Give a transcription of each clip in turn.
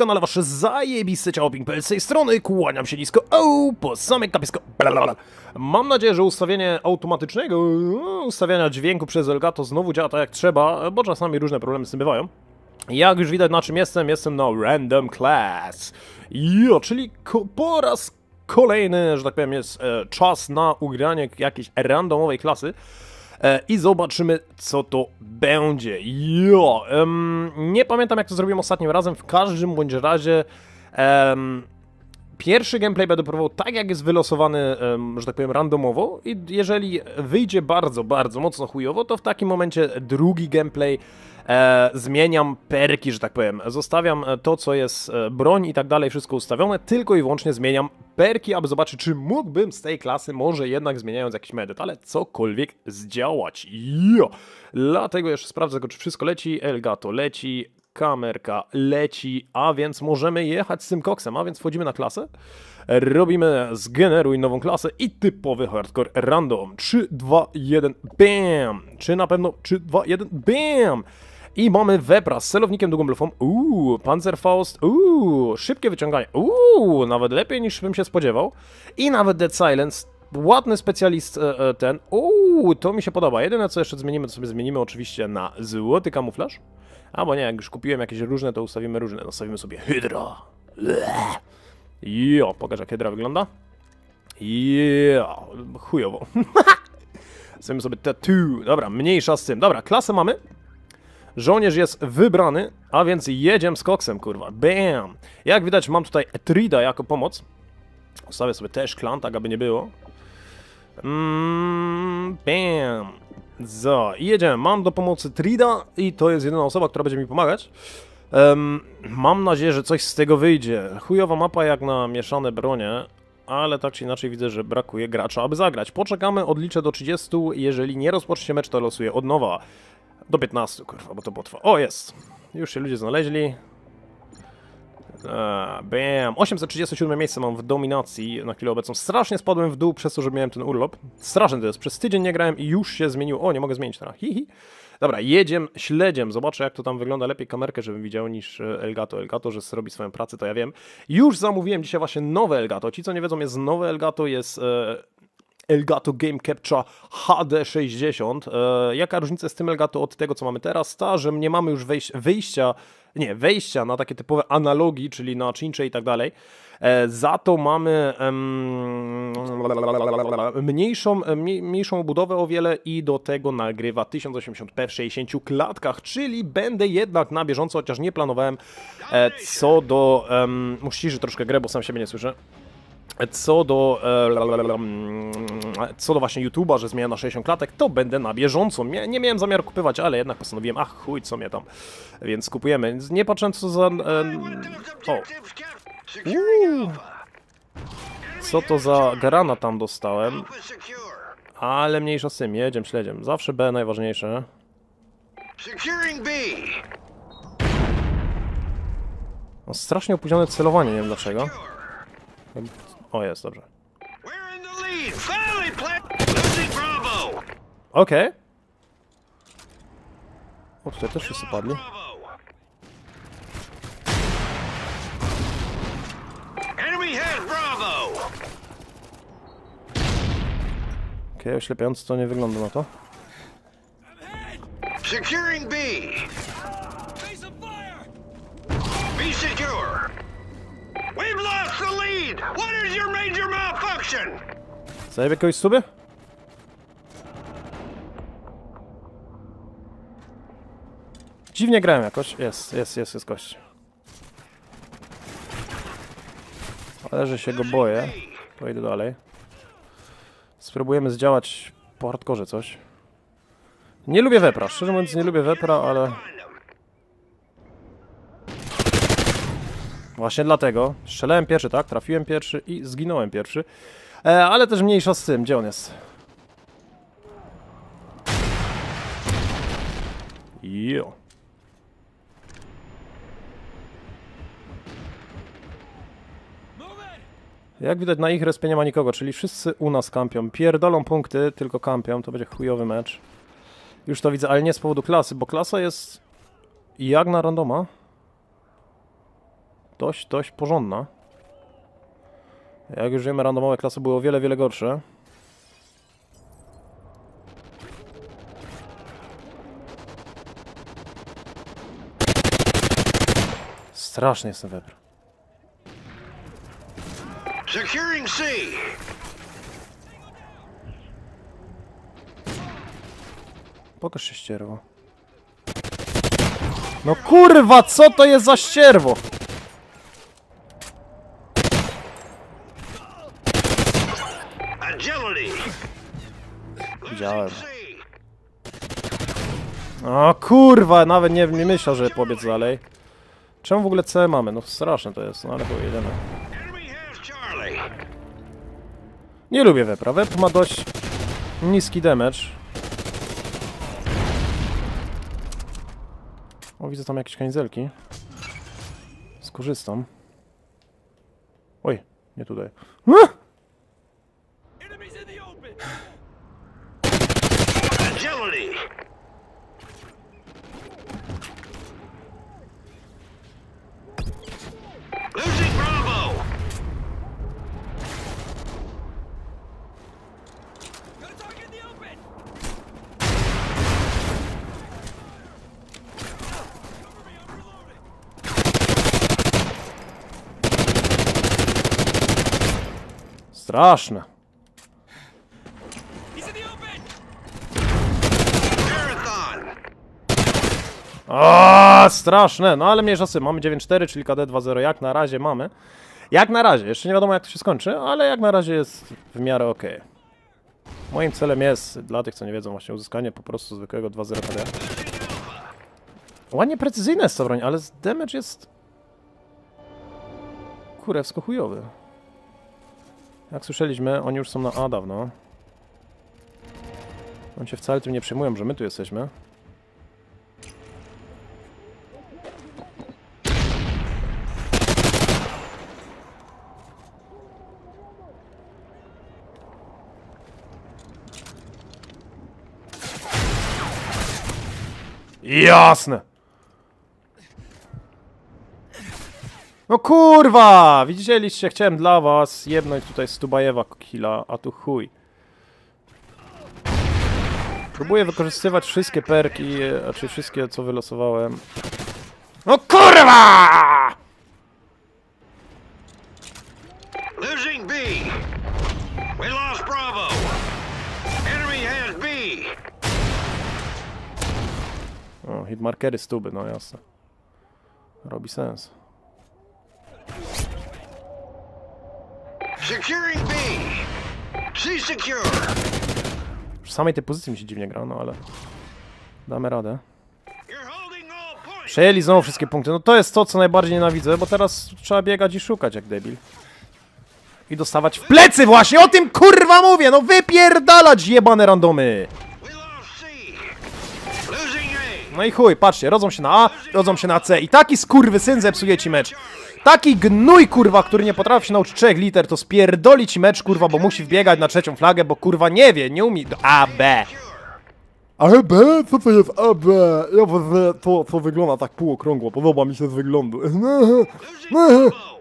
kanale wasze zajebiste ciało Pink.pl z tej strony, kłaniam się nisko, o, po same kapiesko, blablabla. Mam nadzieję, że ustawienie automatycznego e, ustawiania dźwięku przez Elgato znowu działa tak jak trzeba, bo czasami różne problemy z tym bywają. Jak już widać na czym jestem, jestem na Random Class. Jo, czyli po raz kolejny, że tak powiem, jest e, czas na ugranie jakiejś randomowej klasy. E, I zobaczymy, co to będzie. Jo, em, nie pamiętam jak to zrobiłem ostatnim razem. W każdym bądź razie em, pierwszy gameplay będę próbował tak, jak jest wylosowany, że tak powiem, randomowo. I jeżeli wyjdzie bardzo, bardzo mocno chujowo, to w takim momencie drugi gameplay e, zmieniam perki, że tak powiem. Zostawiam e, to, co jest e, broń i tak dalej, wszystko ustawione, tylko i wyłącznie zmieniam perki, aby zobaczyć, czy mógłbym z tej klasy, może jednak zmieniając jakiś medyt, ale cokolwiek zdziałać. Jo! Dlatego jeszcze sprawdzę, czy wszystko leci. Elgato leci, kamerka leci, a więc możemy jechać z tym koksem, a więc wchodzimy na klasę. Robimy zgeneruj nową klasę i typowy hardcore random. 3, 2, 1, bam! Czy na pewno 3, 2, 1, bam! I mamy Wepra z celownikiem długą blufą. Uuu, Panzerfaust. Uuu, szybkie wyciąganie. Uuu, nawet lepiej niż bym się spodziewał. I nawet Dead Silence. Ładny specjalist e, e, ten. Uuu, to mi się podoba. Jedyne co jeszcze zmienimy, to sobie zmienimy oczywiście na złoty kamuflaż. Albo nie, jak już kupiłem jakieś różne, to ustawimy różne. Zostawimy sobie Hydra. Jo, pokaż jak Hydra wygląda. Jo, chujowo. Zostawimy sobie tattoo. Dobra, mniejsza z tym. Dobra, klasę mamy. Żołnierz jest wybrany, a więc jedziemy z koksem, kurwa. Bam! Jak widać, mam tutaj Etrida jako pomoc. Ustawię sobie też klan, tak aby nie było. Mm, bam! So, i jedziemy. Mam do pomocy Trida i to jest jedyna osoba, która będzie mi pomagać. Em, mam nadzieję, że coś z tego wyjdzie. Chujowa mapa jak na mieszane bronie, ale tak czy inaczej widzę, że brakuje gracza, aby zagrać. Poczekamy, odliczę do 30. Jeżeli nie rozpocznie mecz, to losuję od nowa. Do 15, kurwa, bo to potrwa. O, jest! Już się ludzie znaleźli. Bam! 837 miejsce mam w dominacji na chwilę obecną. Strasznie spadłem w dół przez to, że miałem ten urlop. Straszny to jest. Przez tydzień nie grałem i już się zmienił. O, nie mogę zmienić teraz. Hihi. Dobra, jedziem śledziem. Zobaczę, jak to tam wygląda. Lepiej kamerkę, żebym widział niż e, Elgato. Elgato, że robi swoją pracę, to ja wiem. Już zamówiłem dzisiaj właśnie nowe Elgato. Ci, co nie wiedzą, jest nowe Elgato, jest e, Elgato Game Capture HD60. E, jaka różnica z tym Elgato od tego, co mamy teraz? Ta, że nie mamy już wejś wyjścia, nie, wejścia na takie typowe analogi, czyli na czyncze i tak dalej. E, za to mamy mniejszą, e, mniej- mniejszą budowę o wiele i do tego nagrywa 1080p w 60 klatkach, czyli będę jednak na bieżąco, chociaż nie planowałem co do... Um, muszę troszkę grę, bo sam siebie nie słyszę. Co do, e, mm, co do właśnie YouTube'a, że zmienia na 60 klatek, to będę na bieżąco. Nie miałem zamiaru kupywać, ale jednak postanowiłem, ach chuj, co mnie tam. Więc kupujemy. Nie patrzę co za... E, o, co to za garana tam dostałem, ale mniejsza z tym, jedziemy śledziem. Zawsze B najważniejsze. No, strasznie opóźnione celowanie, nie wiem dlaczego. O, jest, dobrze. We're in the lead. Finally, play. Losing Bravo. Okej. O, tutaj też wszyscy padli. Okej, oślepiająco to nie wygląda na to. Securing B. Be secure. We've lost the lead. What is your major malfunction? Dziwnie grałem jakoś. Jest, jest, jest, jest gość. Ale że się go boję. Pojedę dalej. Spróbujemy zdziałać po hardkorze coś. Nie lubię wepra. Szczerze mówiąc nie lubię wepra, ale... Find them. Właśnie dlatego. Strzelałem pierwszy, tak? Trafiłem pierwszy i zginąłem pierwszy. E, ale też mniejsza z tym. Gdzie on jest? Jo. Jak widać na ich respie nie ma nikogo, czyli wszyscy u nas kampią. Pierdolą punkty, tylko kampią. To będzie chujowy mecz. Już to widzę, ale nie z powodu klasy, bo klasa jest jak na randoma. Dość, dość porządna. Jak już wiemy, randomowe klasy były o wiele, wiele gorsze. Straszny jest ten wepr. Securing C. Pokaż się ścierwo. No kurwa, co to jest za ścierwo? O kurwa, nawet nie, nie myślał, żeby pobiec dalej. Czemu w ogóle C mamy? No straszne to jest, no ale pojedziemy. Nie lubię wepra. Wep ma dość niski damage. O, widzę tam jakieś kanizelki. Skorzystam. Oj, nie tutaj. Ah! Agility. Losing Bravo. Straszne. O, straszne. No ale tym. Mamy 9-4, czyli KD 2-0. Jak na razie mamy. Jak na razie. Jeszcze nie wiadomo jak to się skończy, ale jak na razie jest w miarę ok. Moim celem jest, dla tych co nie wiedzą, właśnie uzyskanie po prostu zwykłego 2-0 KD. Ładnie precyzyjna jest ta broń, ale damage jest... Kurewsko chujowy. Jak słyszeliśmy, oni już są na A dawno. Oni się wcale tym nie przejmują, że my tu jesteśmy. Jasne! No kurwa! Widzieliście, chciałem dla was jebnąć tutaj Stubajewa killa, a tu chuj. Próbuję wykorzystywać wszystkie perki, a czy wszystkie co wylosowałem. No kurwa! Losing B. We lost Bravo. Enemy has B. O, hitmarkery stuby, no jasne. Robi sens. Securing B. C secure. Przy samej tej pozycji mi się dziwnie gra, no ale... Damy radę. Przejęli znowu wszystkie punkty. No to jest to, co najbardziej nienawidzę, bo teraz trzeba biegać i szukać jak debil. I dostawać w plecy właśnie, o tym kurwa mówię! No wypierdalać jebane randomy! No i chuj, patrzcie, rodzą się na A, rodzą się na C i taki skurwy syn zepsuje ci mecz. Taki gnój kurwa, który nie potrafi się nauczyć trzech liter, to spierdoli ci mecz kurwa, bo musi wbiegać na trzecią flagę, bo kurwa nie wie, nie umie... A, B. AB? Co to jest AB? Ja wezmę to, co wygląda tak półokrągło. Podoba mi się z wyglądu. Losing Bravo.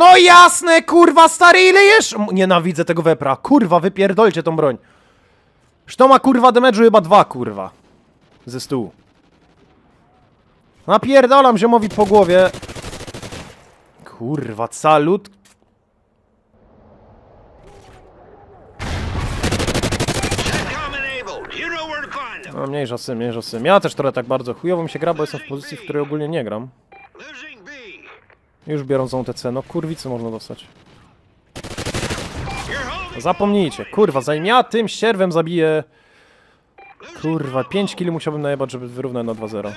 No jasne, kurwa, stary, ile jesz? Nienawidzę tego wepra, kurwa, wypierdolcie tą broń. Że ma kurwa damage'u chyba dwa, kurwa. Ze stół. Napierdalam ziomowi po głowie. Kurwa, salut. No mniejsza z tym, mniejsza z tym. Ja też trochę tak bardzo chujowo mi się gra, bo jestem w pozycji, w której ogólnie nie gram. Już biorą tą TC, no kurwicy można dostać. Zapomnijcie, kurwa, zanim ja tym sierwem zabiję... Kurwa, 5 kili musiałbym najebać, żeby wyrównać na 2-0.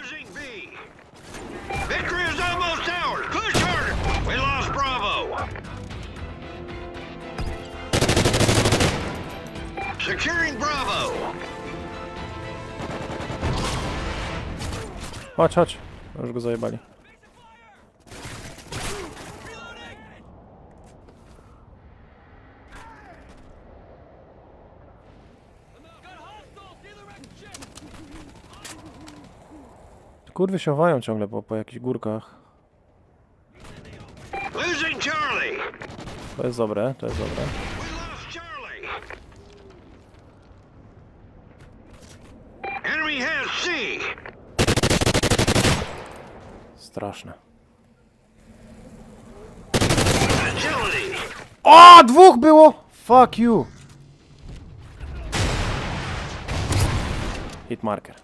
Chodź, chodź. Już go zajebali. Kurwy się chowają ciągle po, po jakichś górkach. To jest dobre, to jest dobre. Straszne. O, dwóch było! Fuck you! Hit marker.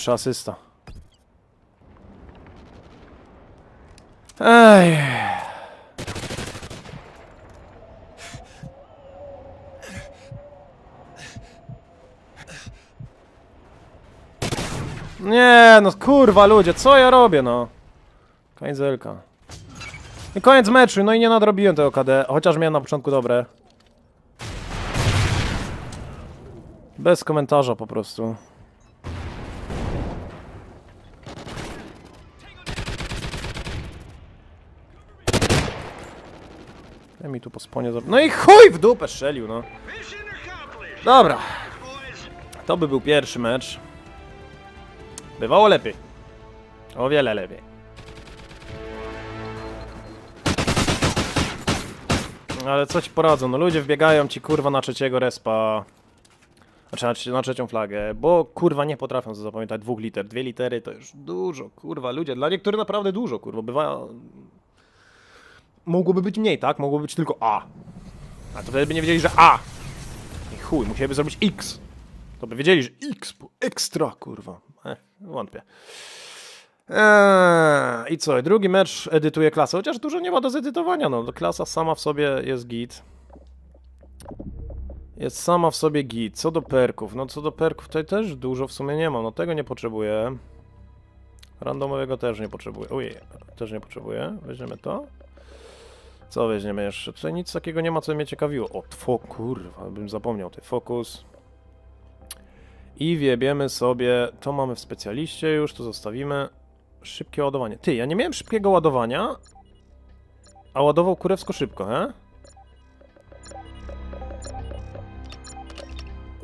Jeszcze asysta. Ej. Nie, no kurwa ludzie, co ja robię, no? Koniec Elka. I koniec meczu, no i nie nadrobiłem tego KD, chociaż miałem na początku dobre. Bez komentarza po prostu. Daj mi tu. No i chuj w dupę strzelił, no. Dobra, to by był pierwszy mecz. Bywało lepiej. O wiele lepiej. Ale co ci poradzą? No ludzie wbiegają ci kurwa na trzeciego respa. Znaczy na, trze- na trzecią flagę, bo kurwa nie potrafią zapamiętać dwóch liter. Dwie litery to już dużo, kurwa, ludzie. Dla niektórych naprawdę dużo, kurwa. Bywa. Mogłoby być mniej, tak? Mogłoby być tylko A. A to wtedy by nie wiedzieli, że A. I chuj, musieliby zrobić X. To by wiedzieli, że X, ekstra, kurwa. Eh, wątpię. Eee, I co? Drugi mecz edytuje klasę, chociaż dużo nie ma do zedytowania. No, klasa sama w sobie jest git. Jest sama w sobie git. Co do perków? No, co do perków, tutaj też dużo w sumie nie ma. No, tego nie potrzebuję. Randomowego też nie potrzebuję. Ojej, też nie potrzebuję. Weźmiemy to. Co weźmiemy jeszcze? Tutaj nic takiego nie ma, co mnie ciekawiło. O, two, kurwa, bym zapomniał. Ty fokus. I wiebiemy sobie, to mamy w specjaliście już, to zostawimy. Szybkie ładowanie. Ty, ja nie miałem szybkiego ładowania, a ładował kurewsko szybko, he?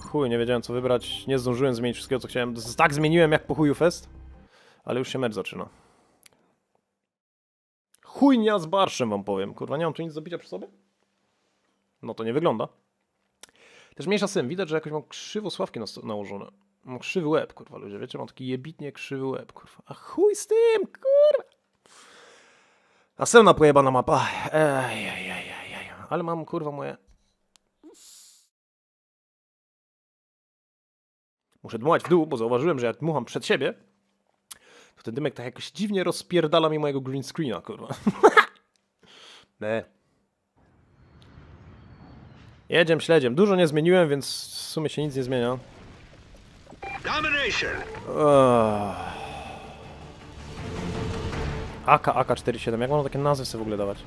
Chuj, nie wiedziałem co wybrać, nie zdążyłem zmienić wszystkiego co chciałem. Tak zmieniłem jak po chuju fest, ale już się mecz zaczyna. Chujnia z barszem wam powiem. Kurwa, nie mam tu nic do przy sobie? No to nie wygląda. Też mniejsza z widać, że jakoś mam krzywo sławki nas- nałożone. Mam krzywy łeb, kurwa, ludzie, wiecie, mam taki jebitnie krzywy łeb, kurwa. A chuj z tym, kurwa. Następna pojebana mapa. Ej, ej, ej, ej, ej. Ale mam, kurwa, moje... Muszę dmuchać w dół, bo zauważyłem, że jak dmucham przed siebie, to ten dymek tak jakoś dziwnie rozpierdala mi mojego green screena, kurwa. ne. Jedziem śledziem. Dużo nie zmieniłem, więc w sumie się nic nie zmienia. Domination. AK, AK-47. Jak można takie nazwy sobie w ogóle dawać?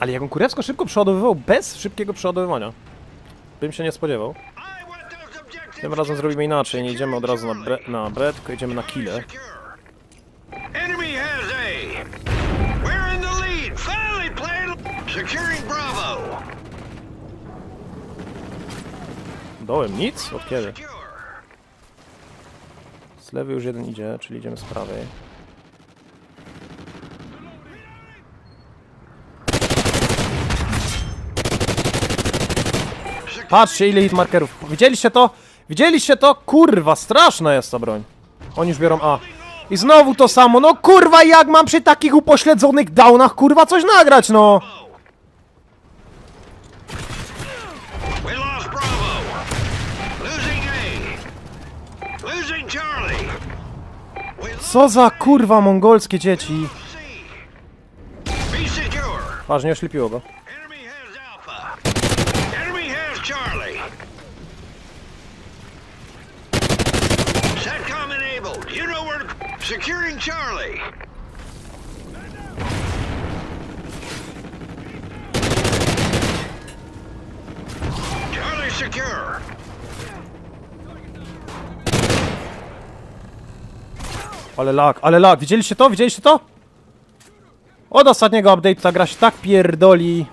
Ale jak on kurewsko szybko przeładowywał bez szybkiego przeładowywania. Bym się nie spodziewał. Tym razem zrobimy inaczej. Nie idziemy od razu na, bre na tylko idziemy na kile. Dołem nic? Od kiedy? Z lewej już jeden idzie, czyli idziemy z prawej. Patrzcie ile hitmarkerów. Widzieliście to? Widzieliście to? Kurwa, straszna jest ta broń. Oni już biorą A. I znowu to samo. No kurwa, jak mam przy takich upośledzonych downach kurwa coś nagrać, no? We lost Bravo. Losing A. Losing Charlie. We lost Co za kurwa mongolskie dzieci. C. Be secure. Patrz, nie oślepiło go. Enemy has Alpha. Enemy has Charlie. Satcom enabled. You know where. Securing Charlie. secure. Ale lag, ale lag. Widzieliście to? Widzieliście to? Od ostatniego update'u ta gra się tak pierdoli.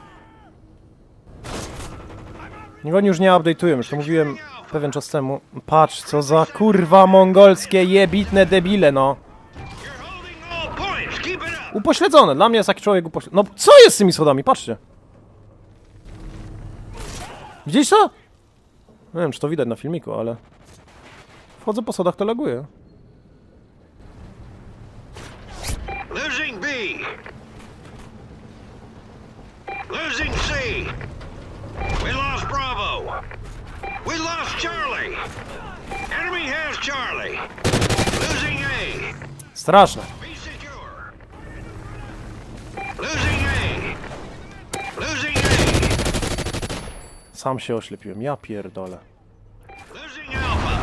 Niech oni już nie update'ują, już to mówiłem pewien czas temu. Patrz, co za kurwa mongolskie jebitne debile, no. Upośledzone, dla mnie jest taki człowiek upośledzony. No, co jest z tymi schodami? Patrzcie. Widzieliście to? Nie wiem, czy to widać na filmiku, ale... Wchodzę po schodach, to laguje. Losing B. Losing C. We lost Bravo. We lost Charlie. Enemy has Charlie. Losing A. Straszne. Losing A. Sam się oślepiłem, ja pierdolę. Losing Alpha.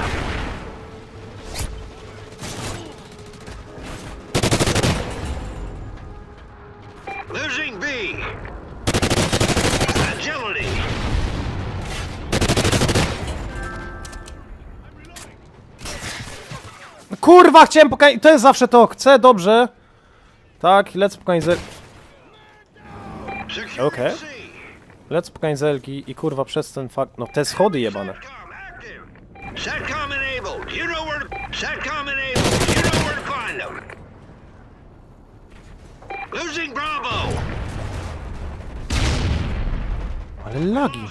Losing B. Agility. Kurwa, chciałem pokazać. To jest zawsze to. Chcę dobrze. Tak, lecę po Secure Okay. C. Lecę po kanizelki i kurwa przez ten fakt. No te schody jebane. Satcom active. Satcom enabled. You know where. To... Satcom enabled. You know where to find them. Losing Bravo. Ale lagi.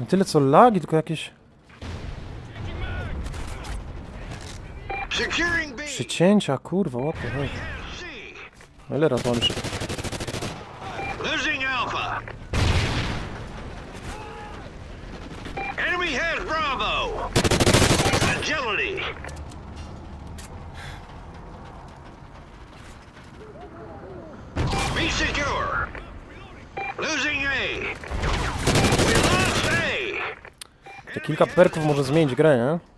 Nie tyle co lagi, tylko jakieś przycięcia, kurwa, what the. Ile razy mam się... Losing Alpha. Enemy has Bravo. Agility. Be secure. Losing A. We lost A. Kilka perków może zmienić grę, nie?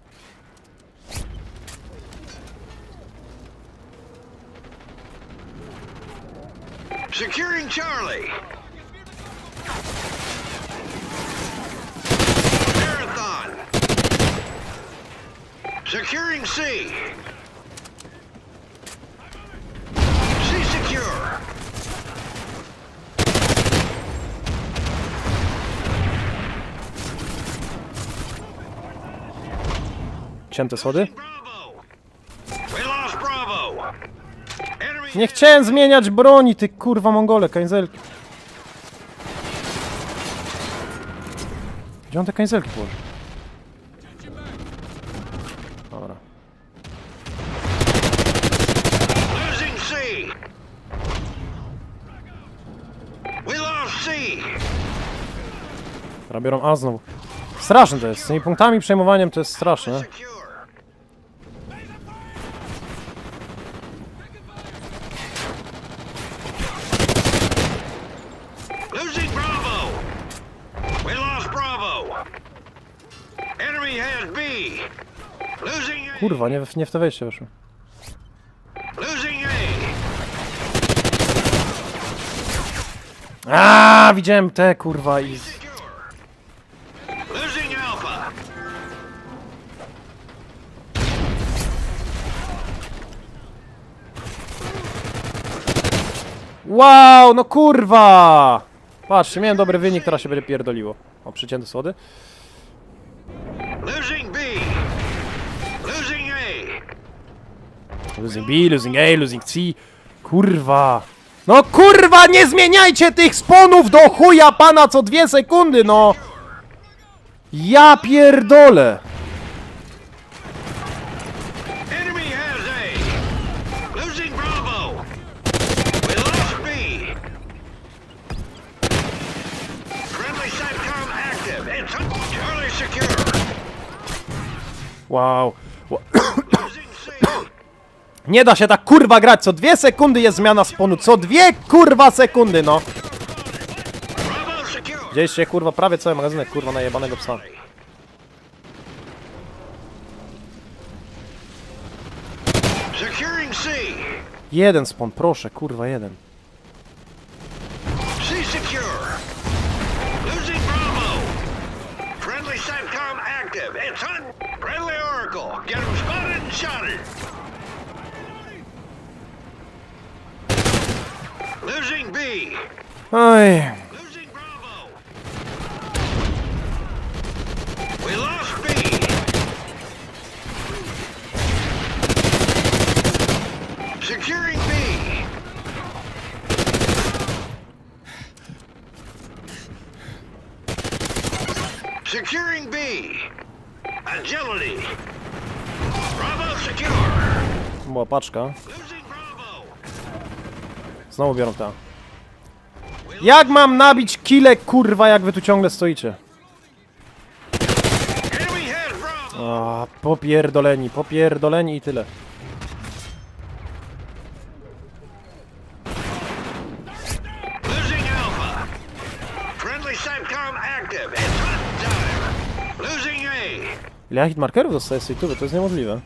Securing Charlie. Marathon. Securing C. C secure. Cięte schody? Bravo. Nie chciałem zmieniać broni, ty kurwa mongole, kanizelki. Gdzie on te kanizelki położył? Dobra. losing. Dobra, biorą A znowu. Straszne to jest, z tymi punktami przejmowaniem to jest straszne. Losing Bravo. We lost Bravo. Enemy has B. Losing A. Kurwa, nie, w- nie w te wejście weszło. A. Widziałem te kurwa i... Wow, no kurwa! Patrzcie, miałem dobry wynik, teraz się będzie pierdoliło. O, przycięte schody. Losing B. Losing A. Losing B, losing A, losing C. Kurwa. No kurwa, nie zmieniajcie tych sponów do chuja pana co dwie sekundy, no! Ja pierdolę! Enemy has A. Losing Bravo. We lost B. Friendly SATCOM active. It's Charlie secure. Wow. Nie da się tak kurwa grać, co dwie sekundy jest zmiana sponu, co dwie kurwa sekundy, no! Secure. Widzieliście kurwa prawie cały magazynek kurwa najebanego psa. Jeden spon, proszę, kurwa, jeden. Losing B. Oj, Losing Bravo. We lost B. Securing B. Securing B. Agility. Bravo secure. była paczka. Znowu biorą ta. Jak mam nabić kile, kurwa, jak wy tu ciągle stoicie? A, popierdoleni, popierdoleni i tyle. Ile ja hitmarkerów dostaję z tej tuby? To jest niemożliwe.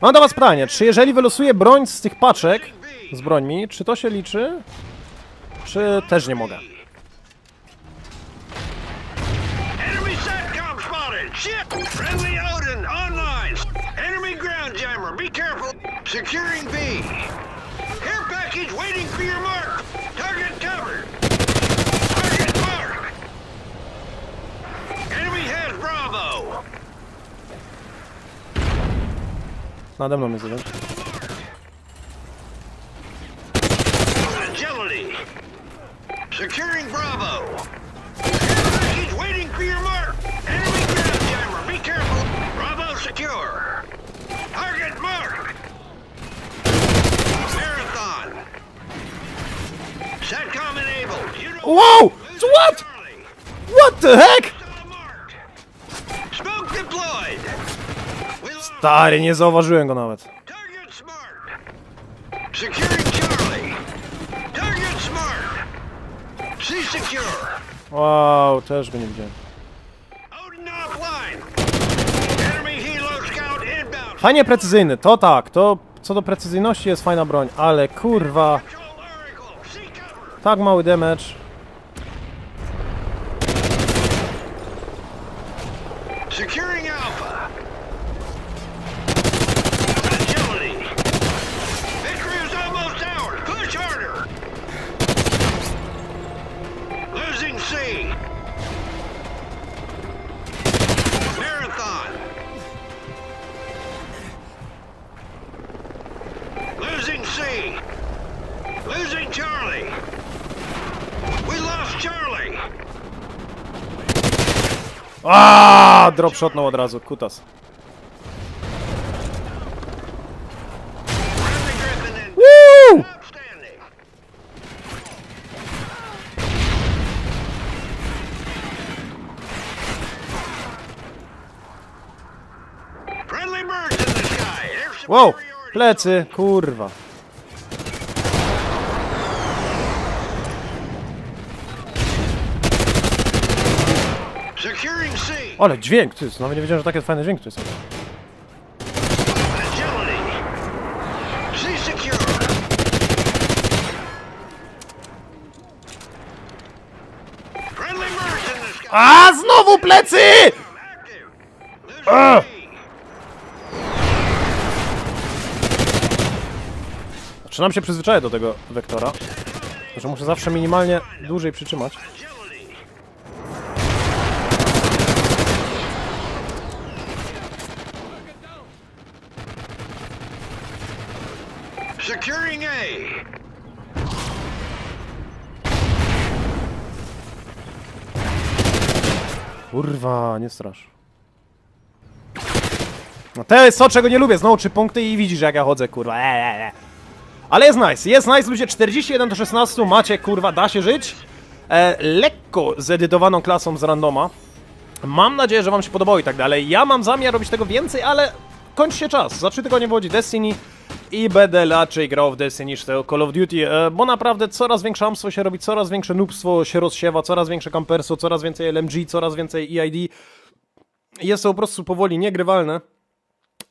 Mam do was pytanie, czy jeżeli wylosuję broń z tych paczek, z brońmi, czy to się liczy? Czy też nie mogę? Enemy Nade jest jeden. Agility. Securing Bravo. Package waiting for your mark. Enemy ground jammer. Be careful. Bravo secure. Target mark. Marathon. Satcom enabled. You know! So what? What the heck? Stary, nie zauważyłem go nawet. Wow, też go nie widziałem. Fajnie precyzyjny, to tak, to co do precyzyjności jest fajna broń, ale kurwa, tak mały damage. Aaaa, drop shotnął od razu, kutas. Woo! Wow, plecy, kurwa. Ale dźwięk, ty, nawet nie wiedziałem, że takie fajne dźwięk tu jest. Sky. A, znowu plecy! B. Zaczynam się przyzwyczaić do tego wektora, że muszę zawsze minimalnie dłużej przytrzymać. Securing A. Kurwa, nie strasz. No to jest to, czego nie lubię. Znowu trzy punkty i widzisz, jak ja chodzę, kurwa. E, e, e. Ale jest nice, jest nice, ludzie. 41 do 16, macie, kurwa, da się żyć. E, lekko zedytowaną klasą z randoma. Mam nadzieję, że wam się podobało i tak dalej. Ja mam zamiar robić tego więcej, ale kończy się czas. Za 3 tygodnie wychodzi Destiny i będę raczej grał w Destiny niż tego Call of Duty, e, bo naprawdę coraz większe amstwo się robi, coraz większe nubstwo się rozsiewa, coraz większe camperso, coraz więcej LMG, coraz więcej EID. Jest to po prostu powoli niegrywalne.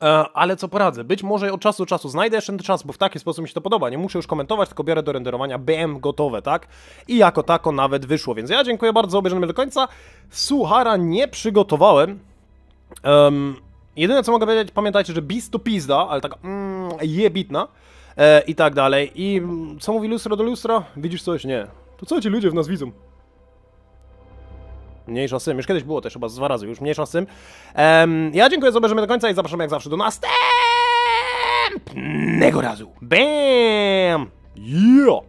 E, ale co poradzę, być może od czasu do czasu znajdę jeszcze ten czas, bo w taki sposób mi się to podoba. Nie muszę już komentować, tylko biorę do renderowania, BM gotowe, tak? I jako tako nawet wyszło, więc ja dziękuję bardzo za obejrzenie do końca. Suchara nie przygotowałem. Em, jedyne co mogę powiedzieć, pamiętajcie, że bis to pizda, ale taka mm, jebitna e, i tak dalej. I co mówi lustro do lustra? Widzisz coś? Nie. To co ci ludzie w nas widzą? Mniejsza z tym, już kiedyś było też chyba dwa razy, już mniejsza z tym. Em, ja dziękuję za obejrzenie do końca i zapraszam jak zawsze do następnego razu. Bam! Yeah!